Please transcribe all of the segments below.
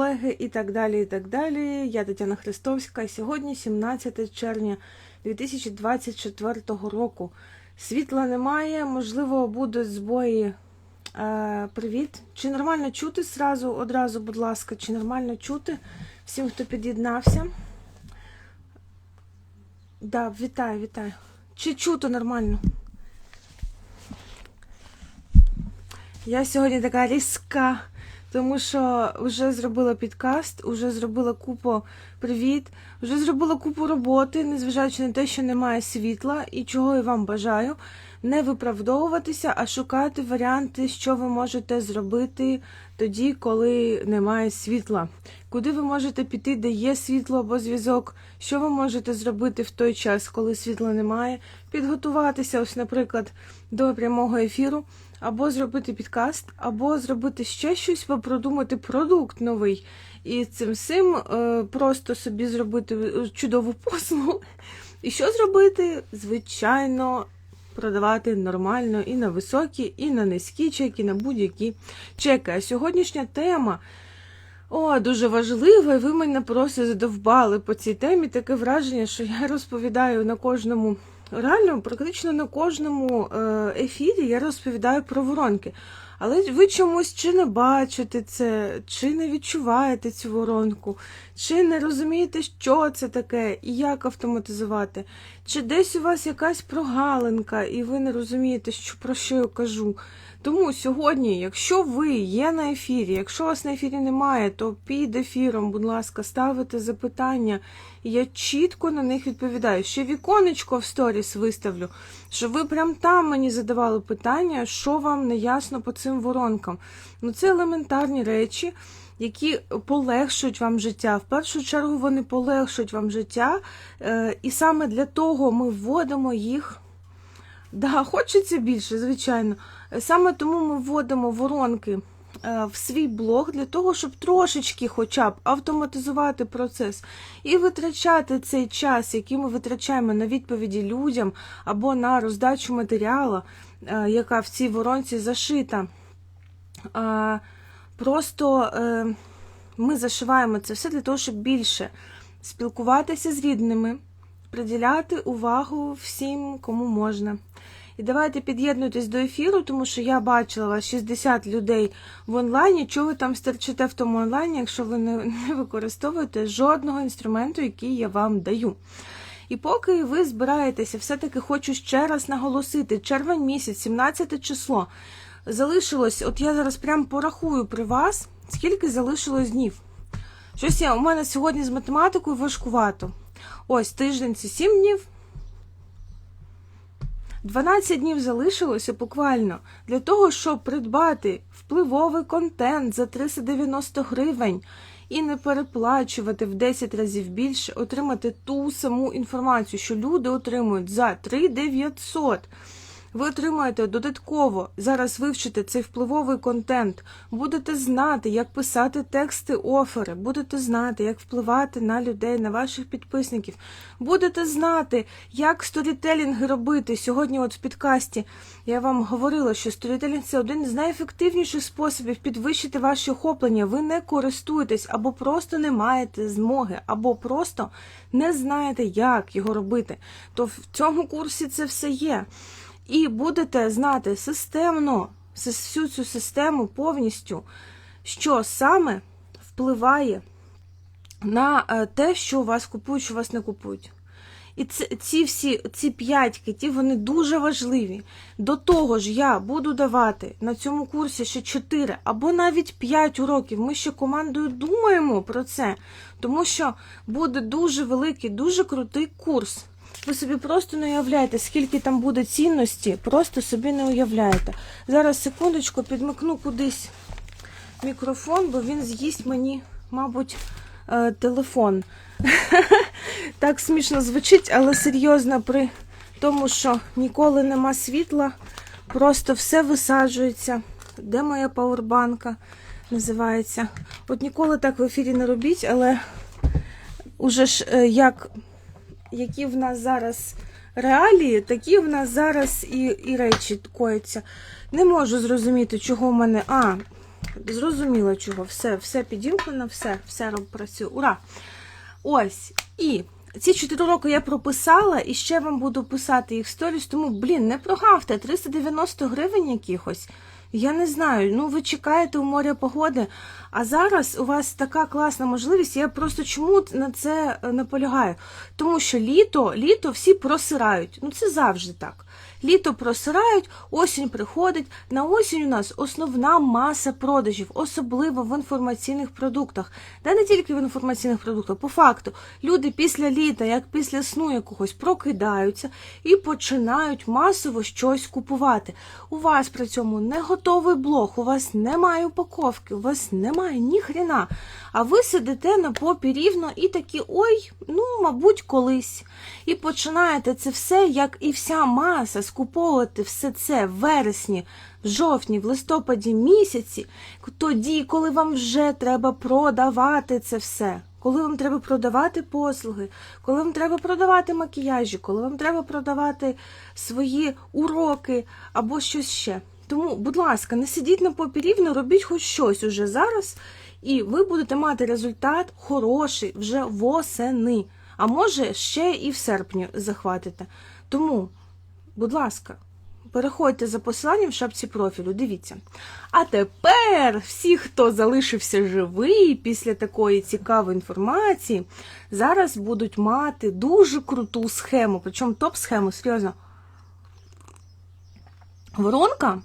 колеги і так далі. і так далі. Я Тетяна Христовська. і Сьогодні 17 червня 2024 року. Світла немає, можливо, будуть збої. Е, привіт. Чи нормально чути зразу, одразу, будь ласка, чи нормально чути всім, хто під'єднався? Да, вітаю, вітаю. Чи чути нормально? Я сьогодні така різка, тому що вже зробила підкаст, вже зробила купу привіт, вже зробила купу роботи, незважаючи на те, що немає світла, і чого я вам бажаю. Не виправдовуватися, а шукати варіанти, що ви можете зробити тоді, коли немає світла. Куди ви можете піти, де є світло або зв'язок? Що ви можете зробити в той час, коли світла немає? Підготуватися, ось, наприклад, до прямого ефіру, або зробити підкаст, або зробити ще щось, або продумати продукт новий. І цим всім е, просто собі зробити чудову послугу. І що зробити? Звичайно, продавати нормально і на високі, і на низькі чеки, і на будь-які чеки. А сьогоднішня тема. О, дуже важлива, і ви мене просто задовбали по цій темі. Таке враження, що я розповідаю на кожному, реально, практично на кожному е, ефірі я розповідаю про воронки. Але ви чомусь чи не бачите це, чи не відчуваєте цю воронку, чи не розумієте, що це таке і як автоматизувати, чи десь у вас якась прогалинка, і ви не розумієте, що, про що я кажу. Тому сьогодні, якщо ви є на ефірі, якщо вас на ефірі немає, то під ефіром, будь ласка, ставите запитання, і я чітко на них відповідаю. Ще віконечко в сторіс виставлю, щоб ви прям там мені задавали питання, що вам не ясно по цим воронкам. Ну це елементарні речі. Які полегшують вам життя. В першу чергу вони полегшують вам життя, е, і саме для того ми вводимо їх. Да, хочеться більше, звичайно. Саме тому ми вводимо воронки е, в свій блог для того, щоб трошечки хоча б автоматизувати процес і витрачати цей час, який ми витрачаємо на відповіді людям або на роздачу матеріалу, е, яка в цій воронці зашита. Просто е, ми зашиваємо це все для того, щоб більше спілкуватися з рідними, приділяти увагу всім, кому можна. І давайте під'єднуйтесь до ефіру, тому що я бачила вас 60 людей в онлайні. Чого ви там стерчите в тому онлайні, якщо ви не, використовуєте жодного інструменту, який я вам даю. І поки ви збираєтеся, все-таки хочу ще раз наголосити: червень місяць, 17 число. Залишилось, от я зараз прям порахую при вас, скільки залишилось днів. Щось я у мене сьогодні з математикою важкувато. Ось тиждень це 7 днів. 12 днів залишилося буквально для того, щоб придбати впливовий контент за 390 гривень і не переплачувати в 10 разів більше, отримати ту саму інформацію, що люди отримують за 3900. Ви отримаєте додатково зараз вивчите цей впливовий контент, будете знати, як писати тексти офери, будете знати, як впливати на людей, на ваших підписників, будете знати, як сторітелінги робити. Сьогодні, от в підкасті, я вам говорила, що сторітелінг це один з найефективніших способів підвищити ваші охоплення. Ви не користуєтесь або просто не маєте змоги, або просто не знаєте, як його робити. То в цьому курсі це все є. І будете знати системно всю цю систему повністю, що саме впливає на е, те, що вас купують, що вас не купують. І ці всі ці п'ять китів, вони дуже важливі. До того ж, я буду давати на цьому курсі ще 4 або навіть 5 уроків. Ми ще командою думаємо про це, тому що буде дуже великий, дуже крутий курс. Ви собі просто не уявляєте, скільки там буде цінності, просто собі не уявляєте. Зараз, секундочку, підмикну кудись мікрофон, бо він з'їсть мені, мабуть, е, телефон. Так смішно звучить, але серйозно при тому, що ніколи нема світла, просто все висаджується. Де моя пауербанка називається? От ніколи так в ефірі не робіть, але уже ж е, як які в нас зараз реалії, такі в нас зараз і і речі кояться. Не можу зрозуміти, чого в мене. А, Зрозуміло чого. Все, все підімкнено, все, все працює. Ура! Ось. І ці 4 роки я прописала, і ще вам буду писати їх сторіс, тому, блін, не прогавте, 390 гривень якихось. Я не знаю, ну ви чекаєте у моря погоди, а зараз у вас така класна можливість. Я просто чому на це е, наполягаю? Тому що літо, літо всі просирають. Ну це завжди так. Літо просирають, осінь приходить. На осінь у нас основна маса продажів, особливо в інформаційних продуктах. Та не тільки в інформаційних продуктах. По факту, люди після літа, як після сну якогось, прокидаються і починають масово щось купувати. У вас при цьому не готовий блог, у вас немає упаковки, у вас немає ні хрена. А ви сидите на попі рівно і такі, ой, ну, мабуть, колись. І починаєте це все, як і вся маса, скуповувати все це в вересні, в жовтні, в листопаді місяці, тоді, коли вам вже треба продавати це все. Коли вам треба продавати послуги, коли вам треба продавати макіяжі, коли вам треба продавати свої уроки або щось ще. Тому, будь ласка, не сидіть на попі рівно, робіть хоч щось уже зараз, і ви будете мати результат хороший вже восени. А може, ще і в серпні захватите. Тому, будь ласка, переходьте за посиланням в шапці профілю, дивіться. А тепер всі, хто залишився живий після такої цікавої інформації, зараз будуть мати дуже круту схему, причому топ-схему, серйозно. Воронка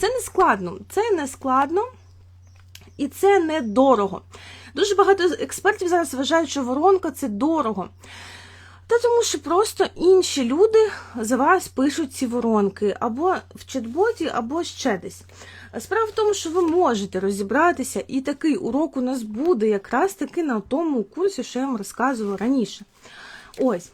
це не складно. Це не складно і це недорого. Дуже багато експертів зараз вважають, що воронка це дорого. Та тому що просто інші люди за вас пишуть ці воронки або в чат-боті, або ще десь. Справа в тому, що ви можете розібратися, і такий урок у нас буде якраз таки на тому курсі, що я вам розказувала раніше. Ось.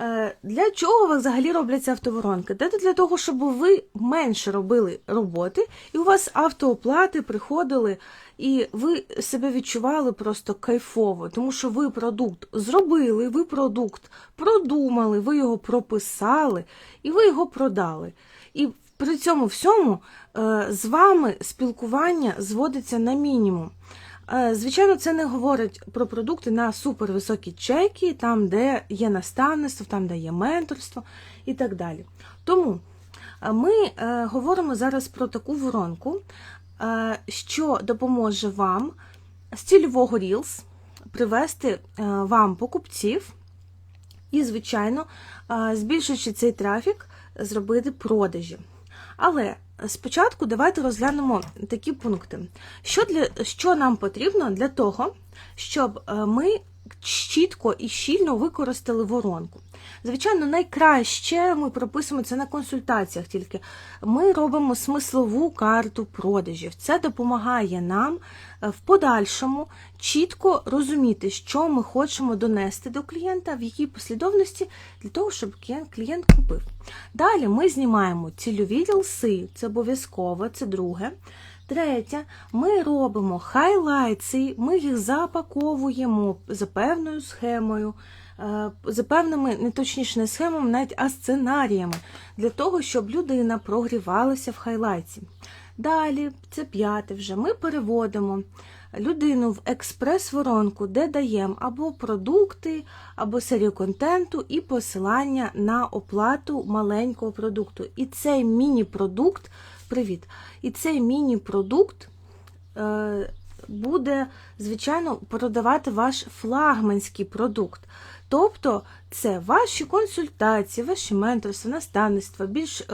Е, Для чого взагалі робляться автоворонки? Це для того, щоб ви менше робили роботи, і у вас автооплати приходили, і ви себе відчували просто кайфово, тому що ви продукт зробили, ви продукт продумали, ви його прописали і ви його продали. І при цьому всьому е, з вами спілкування зводиться на мінімум. Е, Звичайно, це не говорить про продукти на супервисокі чеки, там, де є наставництво, там, де є менторство і так далі. Тому е, ми говоримо зараз про таку воронку, що допоможе вам з цільового Reels привести е, вам покупців і, звичайно, е, збільшуючи цей трафік, зробити продажі. Але спочатку давайте розглянемо такі пункти. Що, для, що нам потрібно для того, щоб е, ми чітко і щільно використали воронку? Звичайно, найкраще ми прописуємо це на консультаціях, тільки ми робимо смислову карту продажів. Це допомагає нам е, в подальшому чітко розуміти, що ми хочемо донести до клієнта, в якій послідовності, для того, щоб клієнт, купив. Далі ми знімаємо цільові рілси, це обов'язково, це друге. Третє, ми робимо хайлайтси, ми їх запаковуємо за певною схемою, е, за певними, не точніше не схемами, навіть а сценаріями, для того, щоб людина прогрівалася в хайлайті. Далі, це п'яте вже, ми переводимо людину в експрес-воронку, де даємо або продукти, або серію контенту і посилання на оплату маленького продукту. І цей міні-продукт, привіт, і цей міні-продукт е, буде, звичайно, продавати ваш флагманський продукт. Тобто це ваші консультації, ваші менторства, наставництва, більш е,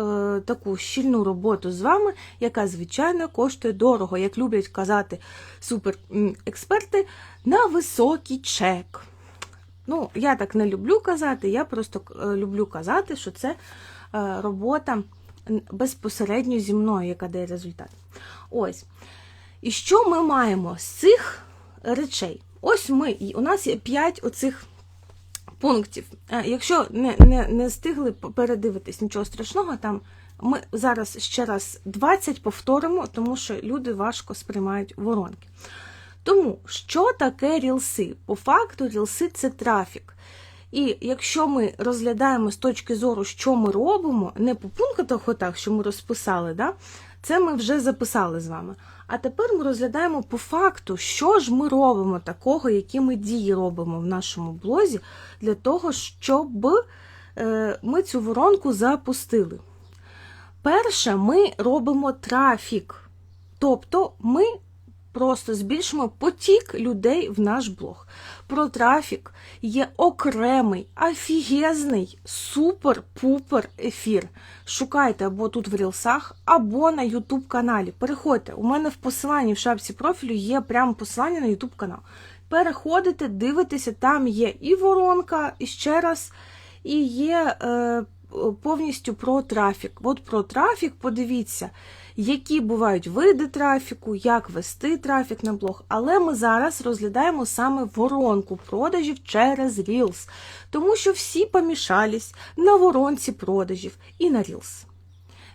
таку щільну роботу з вами, яка, звичайно, коштує дорого, як люблять казати суперексперти, на високий чек. Ну, я так не люблю казати, я просто е, люблю казати, що це е, робота безпосередньо зі мною, яка дає результат. Ось. І що ми маємо з цих речей? Ось ми, і у нас є 5 оцих пунктів. Е, Якщо не, не, не встигли передивитись нічого страшного, там ми зараз ще раз 20 повторимо, тому що люди важко сприймають воронки. Тому, що таке рілси? По факту, рілси це трафік. І якщо ми розглядаємо з точки зору, що ми робимо, не по пунктах, отак, що ми розписали, да? це ми вже записали з вами. А тепер ми розглядаємо по факту, що ж ми робимо такого, які ми дії робимо в нашому блозі для того, щоб е, ми цю воронку запустили. Перше, ми робимо трафік. Тобто ми просто збільшимо потік людей в наш блог. Про трафік є окремий, офігезний, супер-пупер ефір. Шукайте або тут в Рілсах, або на YouTube каналі. Переходьте. У мене в посиланні в шапці профілю є прямо посилання на YouTube канал. Переходите, дивитеся, там є і воронка, і ще раз, і є е, повністю про трафік. От про трафік подивіться, які бувають види трафіку, як вести трафік на блог. Але ми зараз розглядаємо саме воронку продажів через Reels, тому що всі помішались на воронці продажів і на Reels.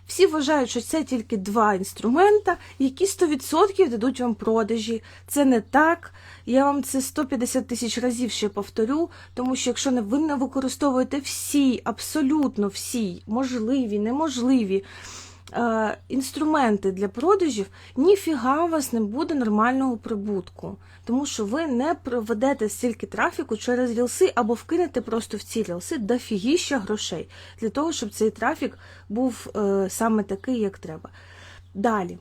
Всі вважають, що це тільки два інструмента, які 100% дадуть вам продажі. Це не так. Я вам це 150 тисяч разів ще повторю, тому що якщо ви не використовуєте всі, абсолютно всі можливі, неможливі інструменти для продажів, ніфіга у вас не буде нормального прибутку. Тому що ви не проведете стільки трафіку через рілси або вкинете просто в ці рілси дофігіща грошей для того, щоб цей трафік був е, саме такий, як треба. Далі.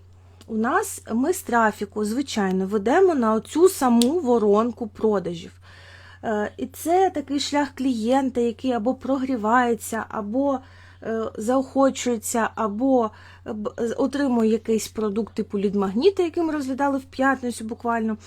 У нас ми з трафіку, звичайно, ведемо на оцю саму воронку продажів. Е, І це такий шлях клієнта, який або прогрівається, або е, заохочується, або е, отримує якийсь продукт типу лідмагніта, який ми розглядали в п'ятницю буквально.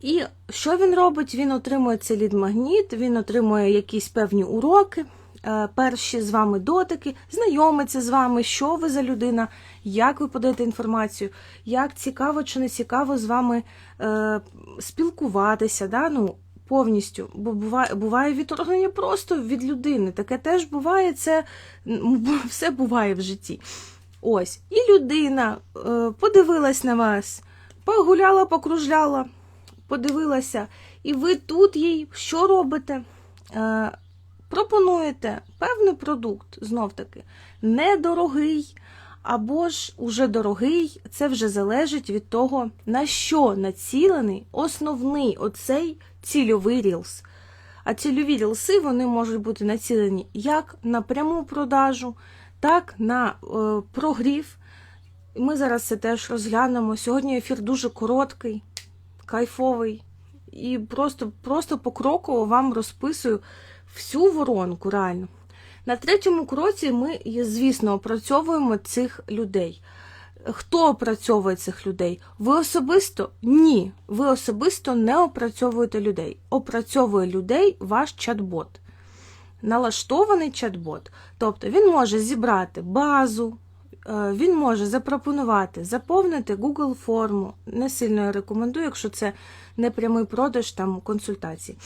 І що він робить? Він отримує цей лідмагніт, він отримує якісь певні уроки, е, перші з вами дотики, знайомиться з вами, що ви за людина, як ви подаєте інформацію, як цікаво чи не цікаво з вами е, спілкуватися. Да? Ну, повністю. Бо буває, буває відторгнення просто від людини. Таке теж буває, це все буває в житті. Ось. І людина е, подивилась на вас, погуляла, покружляла подивилася, і ви тут їй що робите? Е, пропонуєте певний продукт, знов таки, недорогий, або ж уже дорогий, це вже залежить від того, на що націлений основний оцей цільовий рілс. А цільові рілси вони можуть бути націлені як на пряму продажу, так на е, прогрів. Ми зараз це теж розглянемо. Сьогодні ефір дуже короткий кайфовий. І просто, просто покроково вам розписую всю воронку реально. На третьому кроці ми, звісно, опрацьовуємо цих людей. Хто опрацьовує цих людей? Ви особисто? Ні. Ви особисто не опрацьовуєте людей. Опрацьовує людей ваш чат-бот. Налаштований чат-бот. Тобто він може зібрати базу, е, він може запропонувати, заповнити Google форму. Не сильно я рекомендую, якщо це не прямий продаж там консультацій.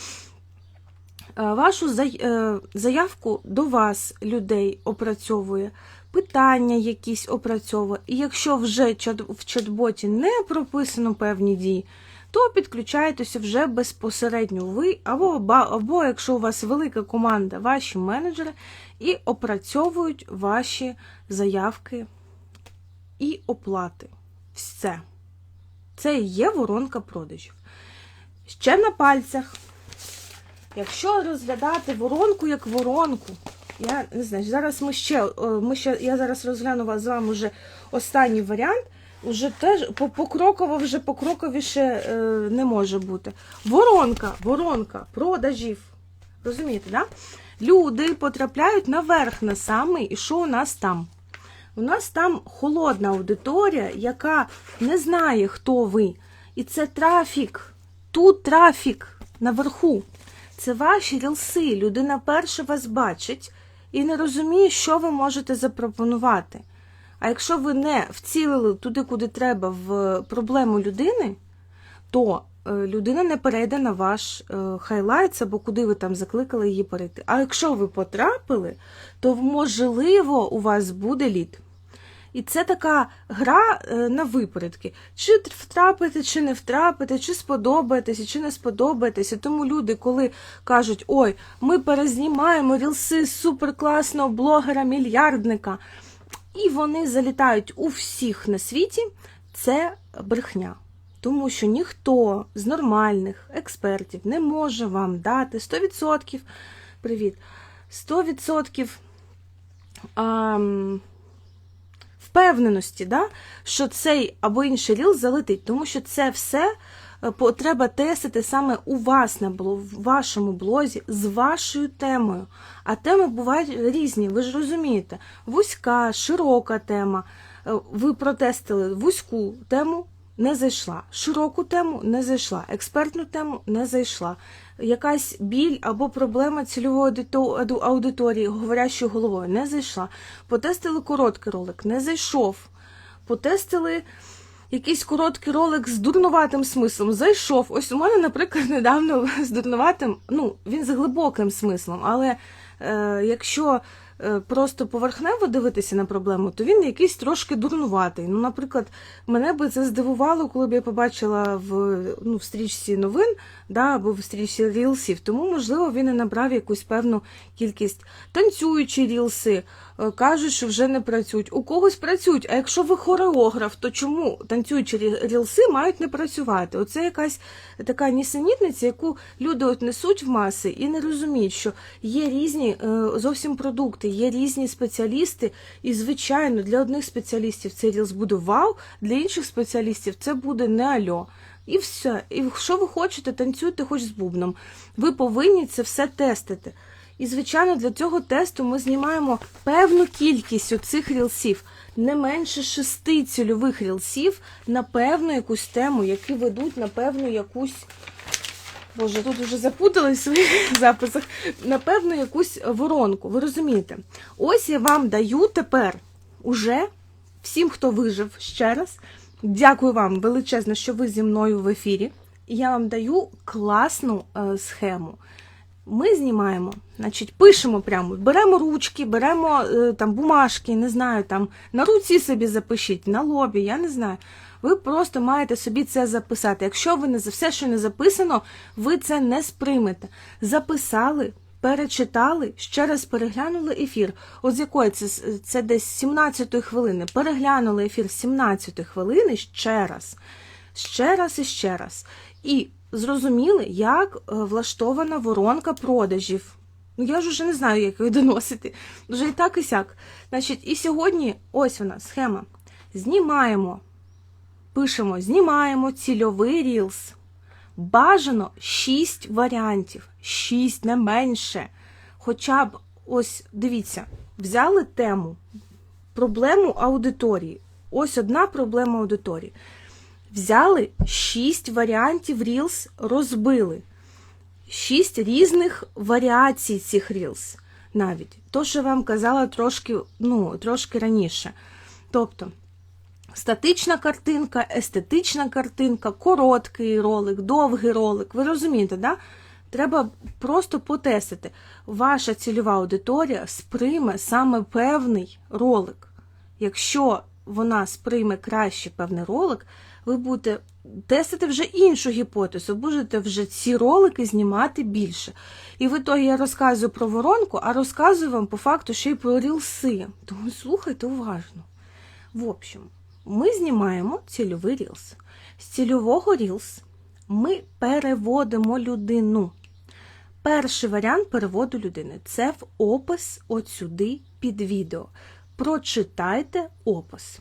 Е, Вашу е, заявку до вас людей опрацьовує, питання якісь опрацьовує. І якщо вже в чат-боті не прописано певні дії, то підключаєтеся вже безпосередньо ви, або, або якщо у вас велика команда, ваші менеджери, і опрацьовують ваші заявки і оплати. Все. Це є воронка продажів. Ще на пальцях. Якщо розглядати воронку як воронку, я не знаю, зараз ми ще, е, ми ще я зараз розгляну вас з вами вже останній варіант. Уже теж по- покроково вже покроковіше е, не може бути. Воронка, воронка продажів. Розумієте, да? Люди потрапляють наверх на самий, і що у нас там? У нас там холодна аудиторія, яка не знає, хто ви. І це трафік. Тут трафік наверху. Це ваші рілси. Людина перша вас бачить і не розуміє, що ви можете запропонувати. А якщо ви не вцілили туди, куди треба, в проблему людини, то е, людина не перейде на ваш е, хайлайтс або куди ви там закликали її перейти. А якщо ви потрапили, то можливо у вас буде лід. І це така гра е, на випередки. Чи втрапите, чи не втрапите, чи сподобаєтеся, чи не сподобаєтеся. Тому люди, коли кажуть, ой, ми перезнімаємо рілси суперкласного блогера-мільярдника, і вони залітають у всіх на світі, це брехня. Тому що ніхто з нормальних експертів не може вам дати 100% привіт, 100% ам, впевненості, да, що цей або інший ріл залетить, тому що це все е, треба тестити саме у вас на блог, в вашому блозі з вашою темою. А теми бувають різні, ви ж розумієте. Вузька, широка тема. Е, Ви протестили вузьку тему. Не зайшла. Широку тему не зайшла. Експертну тему не зайшла. Якась біль або проблема цільової аудиторії, говорящою головою, не зайшла. Потестили короткий ролик, не зайшов. Потестили якийсь короткий ролик з дурнуватим смислом. Зайшов. Ось у мене, наприклад, недавно з дурнуватим, ну, він з глибоким смислом, але е, якщо просто поверхнево дивитися на проблему, то він якийсь трошки дурнуватий. Ну, наприклад, мене би це здивувало, коли б я побачила в, ну, в стрічці новин да, або в стрічці рілсів, тому, можливо, він і набрав якусь певну кількість. Танцюючі рілси е, кажуть, що вже не працюють. У когось працюють, а якщо ви хореограф, то чому танцюючі рілси мають не працювати? Оце якась така нісенітниця, яку люди от несуть в маси і не розуміють, що є різні е, зовсім продукти, є різні спеціалісти, і, звичайно, для одних спеціалістів цей рілс буде вау, для інших спеціалістів це буде не альо. І все. І що ви хочете, танцюйте хоч з бубном. Ви повинні це все тестити. І, звичайно, для цього тесту ми знімаємо певну кількість оцих рілсів, не менше шести цільових рілсів на певну якусь тему, які ведуть на певну якусь. Боже, тут вже запуталась в своїх записах. На певну якусь воронку. Ви розумієте? Ось я вам даю тепер уже всім, хто вижив ще раз. Дякую вам величезно, що ви зі мною в ефірі. Я вам даю класну е, схему. Ми знімаємо, значить, пишемо прямо, беремо ручки, беремо е, там бумажки, не знаю, там на руці собі запишіть, на лобі, я не знаю. Ви просто маєте собі це записати. Якщо ви не за все, що не записано, ви це не сприймете. Записали, перечитали, ще раз переглянули ефір. От з якої це, це десь 17-ї хвилини. Переглянули ефір 17-ї хвилини ще раз, ще раз і ще раз. І зрозуміли, як е, влаштована воронка продажів. Ну, я ж уже не знаю, як її доносити. Вже і так, і сяк. Значить, і сьогодні ось вона, схема. Знімаємо, пишемо, знімаємо цільовий рілс. Бажано 6 варіантів, 6 не менше. Хоча б, ось дивіться, взяли тему, проблему аудиторії. Ось одна проблема аудиторії. Взяли 6 варіантів Reels, розбили. 6 різних варіацій цих Reels навіть. То, що я вам казала трошки, ну, трошки раніше. Тобто, статична картинка, естетична картинка, короткий ролик, довгий ролик. Ви розумієте, да? Треба просто потестити. Ваша цільова аудиторія сприйме саме певний ролик. Якщо вона сприйме краще певний ролик, ви будете тестити вже іншу гіпотезу, будете вже ці ролики знімати більше. І в ітогі я розказую про воронку, а розказую вам по факту ще й про рілси. Тому слухайте уважно. В общем, ми знімаємо цільовий рілс. З цільового рілс ми переводимо людину. Перший варіант переводу людини це в опис от сюди під відео. Прочитайте опис.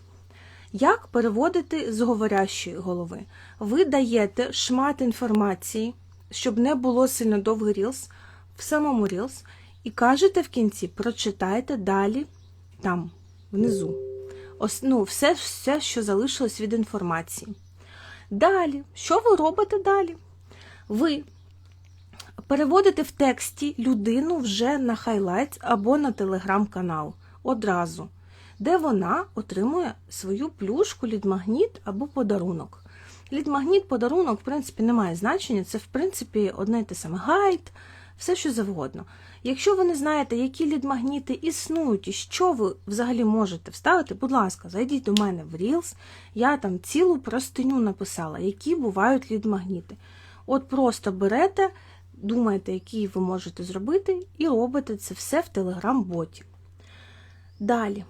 Як переводити з говорящої голови? Ви даєте шмат інформації, щоб не було сильно довгий рілс, в самому рілс, і кажете в кінці, прочитайте далі там, внизу. Ось, ну, все, все, що залишилось від інформації. Далі, що ви робите далі? Ви переводите в тексті людину вже на хайлайт або на телеграм-канал одразу, де вона отримує свою плюшку, лідмагніт або подарунок. Лідмагніт, подарунок, в принципі, не має значення, це, в принципі, одне й те саме гайд, все що завгодно. Якщо ви не знаєте, які лідмагніти існують і що ви взагалі можете вставити, будь ласка, зайдіть до мене в Reels, я там цілу простиню написала, які бувають лідмагніти. От просто берете, думаєте, які ви можете зробити, і робите це все в телеграм-боті. Далі.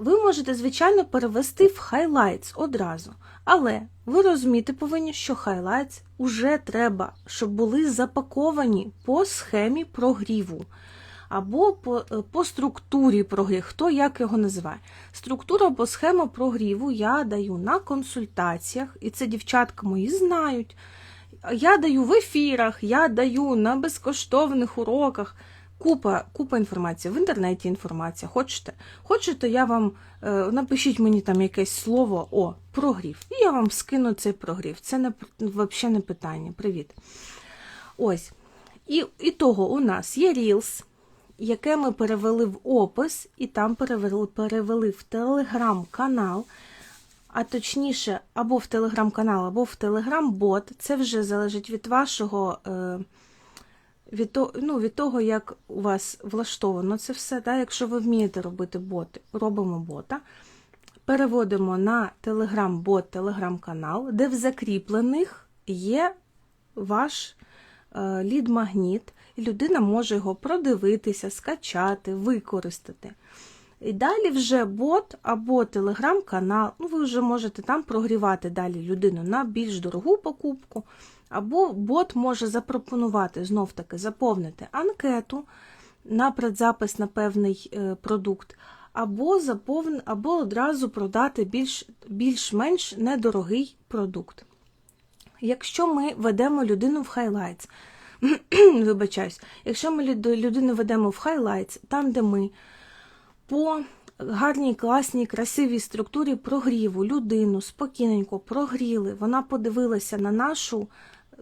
Ви можете, звичайно, перевести в highlights одразу. Але ви розуміти повинні, що highlights уже треба, щоб були запаковані по схемі прогріву. Або по, е, по структурі прогріву, хто як його називає. Структура або схема прогріву я даю на консультаціях, і це дівчатка мої знають. Я даю в ефірах, я даю на безкоштовних уроках. Купа, купа інформації, в інтернеті інформація. Хочете? Хочете, я вам е, напишіть мені там якесь слово о, прогрів. І я вам скину цей прогрів. Це не взагалі не питання. Привіт. Ось. І, і того у нас є Reels, яке ми перевели в опис, і там перевели, перевели в телеграм-канал. А точніше, або в телеграм-канал, або в телеграм-бот. Це вже залежить від вашого. Е, від того, ну, від того, як у вас влаштовано це все, да? якщо ви вмієте робити боти, робимо бота, переводимо на телеграм-бот, телеграм-канал, де в закріплених є ваш е, лід-магніт, і людина може його продивитися, скачати, використати. І далі вже бот або телеграм-канал, ну ви вже можете там прогрівати далі людину на більш дорогу покупку. Або бот може запропонувати знов-таки заповнити анкету на предзапис на певний е, продукт, або заповн, або одразу продати більш, більш-менш недорогий продукт. Якщо ми ведемо людину в Highlights, вибачаюсь, якщо ми людину ведемо в Highlights, там, де ми по гарній, класній, красивій структурі прогріву людину спокійненько прогріли, вона подивилася на нашу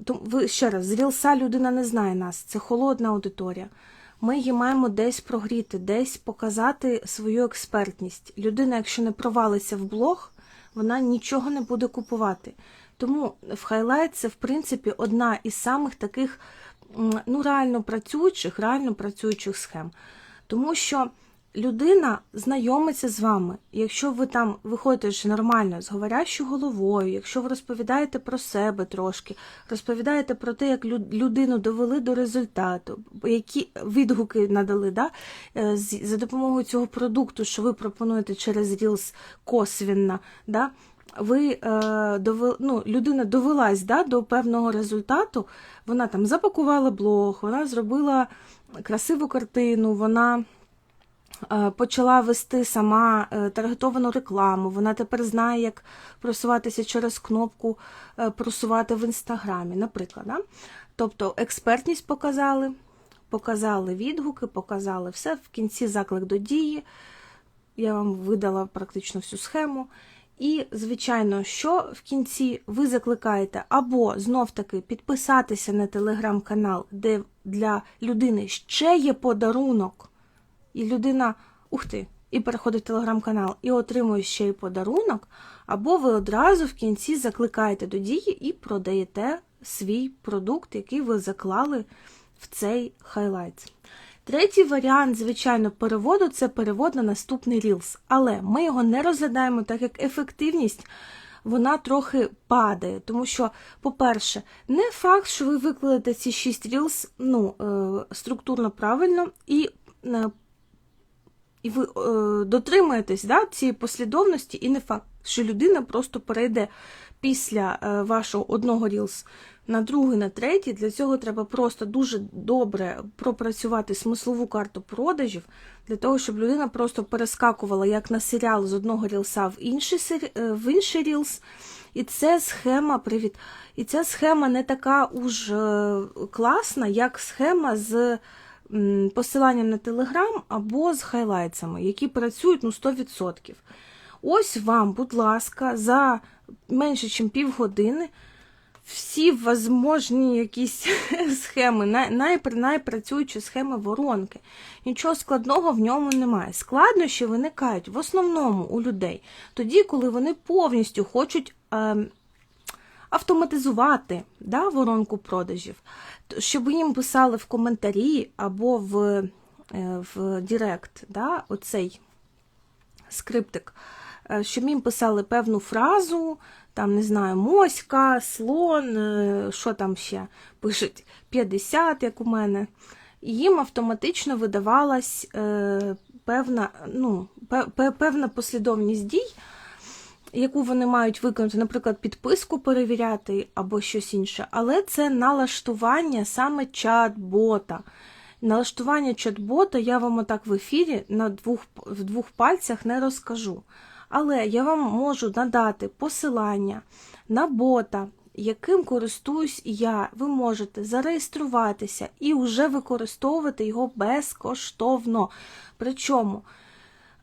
ви ще раз, з рілса людина не знає нас, це холодна аудиторія. Ми її маємо десь прогріти, десь показати свою експертність. Людина, якщо не провалиться в блог, вона нічого не буде купувати. Тому в Highlight це, в принципі, одна із самих таких ну, реально працюючих, реально працюючих схем. Тому що людина знайомиться з вами. Якщо ви там виходите нормально з говорящою головою, якщо ви розповідаєте про себе трошки, розповідаєте про те, як людину довели до результату, які відгуки надали да, е, за допомогою цього продукту, що ви пропонуєте через Reels косвінно, да, ви е, довели, ну, людина довелась да, до певного результату, вона там запакувала блог, вона зробила красиву картину, вона. Е, почала вести сама е, таргетовану рекламу. Вона тепер знає, як просуватися через кнопку е, просувати в інстаграмі, наприклад. Тобто експертність показали, показали відгуки, показали все. В кінці заклик до дії. Я вам видала практично всю схему. І, звичайно, що в кінці ви закликаєте або знов-таки підписатися на телеграм-канал, де для людини ще є подарунок і людина, ух ти, і переходить в телеграм-канал і отримує ще й подарунок, або ви одразу в кінці закликаєте до дії і продаєте свій продукт, який ви заклали в цей хайлайт. Третій варіант, звичайно, переводу це перевод на наступний Reels. Але ми його не розглядаємо, так як ефективність вона трохи падає. Тому що, по-перше, не факт, що ви викладете ці 6 Reels ну, е, структурно правильно, і е, і ви е, дотримуєтесь да, цієї послідовності, і не факт, що людина просто перейде після е, вашого одного рілс на другий, на третій. Для цього треба просто дуже добре пропрацювати смислову карту продажів, для того, щоб людина просто перескакувала як на серіал з одного рілса в інший, е, в інший рілс. І це схема, привіт. І ця схема не така уж е, класна, як схема з посиланням на Телеграм або з хайлайтсами, які працюють ну, 100%. Ось вам, будь ласка, за менше, ніж півгодини всі возможні якісь схеми, най, найпрацюючі схеми воронки. Нічого складного в ньому немає. Складнощі виникають в основному у людей тоді, коли вони повністю хочуть. Автоматизувати да, воронку продажів щоб їм писали в коментарі або в е, в Директ, да, оцей скриптик, е, щоб їм писали певну фразу, там, не знаю, моська, слон, е, що там ще пишуть, 50, як у мене. їм автоматично видавалась певна, ну, пе- пе- певна послідовність дій, яку вони мають виконати, наприклад, підписку перевіряти або щось інше. Але це налаштування саме чат-бота. Налаштування чат-бота я вам отак в ефірі на двох, в двох пальцях не розкажу. Але я вам можу надати посилання на бота, яким користуюсь я. Ви можете зареєструватися і вже використовувати його безкоштовно. Причому,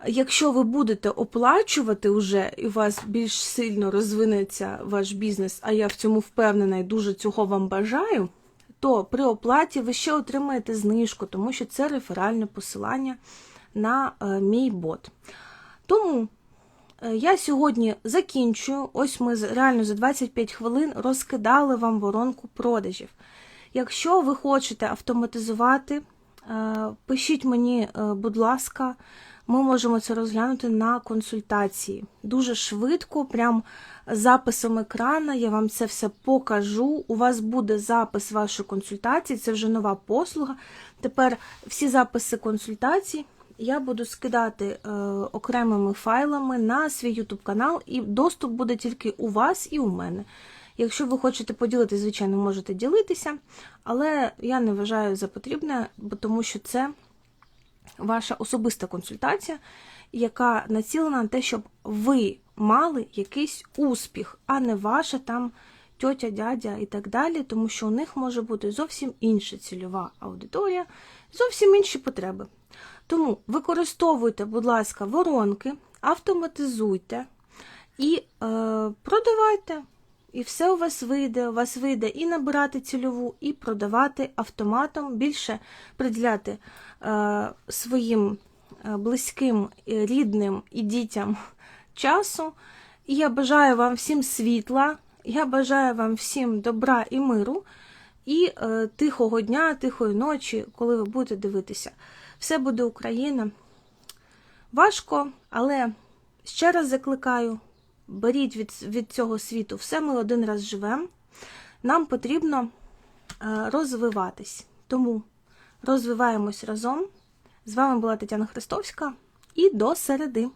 якщо ви будете оплачувати вже і у вас більш сильно розвинеться ваш бізнес, а я в цьому впевнена і дуже цього вам бажаю, то при оплаті ви ще отримаєте знижку, тому що це реферальне посилання на е, мій бот. Тому е, я сьогодні закінчую. Ось ми реально за 25 хвилин розкидали вам воронку продажів. Якщо ви хочете автоматизувати, пишіть мені, е, будь ласка, ми можемо це розглянути на консультації. Дуже швидко, прям записом екрана, я вам це все покажу. У вас буде запис вашої консультації, це вже нова послуга. Тепер всі записи консультацій я буду скидати е, окремими файлами на свій YouTube канал, і доступ буде тільки у вас і у мене. Якщо ви хочете поділитися, звичайно, можете ділитися, але я не вважаю за потрібне, бо тому що це ваша особиста консультація, яка націлена на те, щоб ви мали якийсь успіх, а не ваша там тьотя, дядя і так далі, тому що у них може бути зовсім інша цільова аудиторія, зовсім інші потреби. Тому використовуйте, будь ласка, воронки, автоматизуйте і е, продавайте. І все у вас вийде. У вас вийде і набирати цільову, і продавати автоматом, більше приділяти е, своїм е, близьким, рідним і дітям часу. І я бажаю вам всім світла, я бажаю вам всім добра і миру, і е, тихого дня, тихої ночі, коли ви будете дивитися. Все буде Україна. Важко, але ще раз закликаю: беріть від, від цього світу все, ми один раз живемо. Нам потрібно е, розвиватись. Тому розвиваємось разом. З вами була Тетяна Христовська і до середи.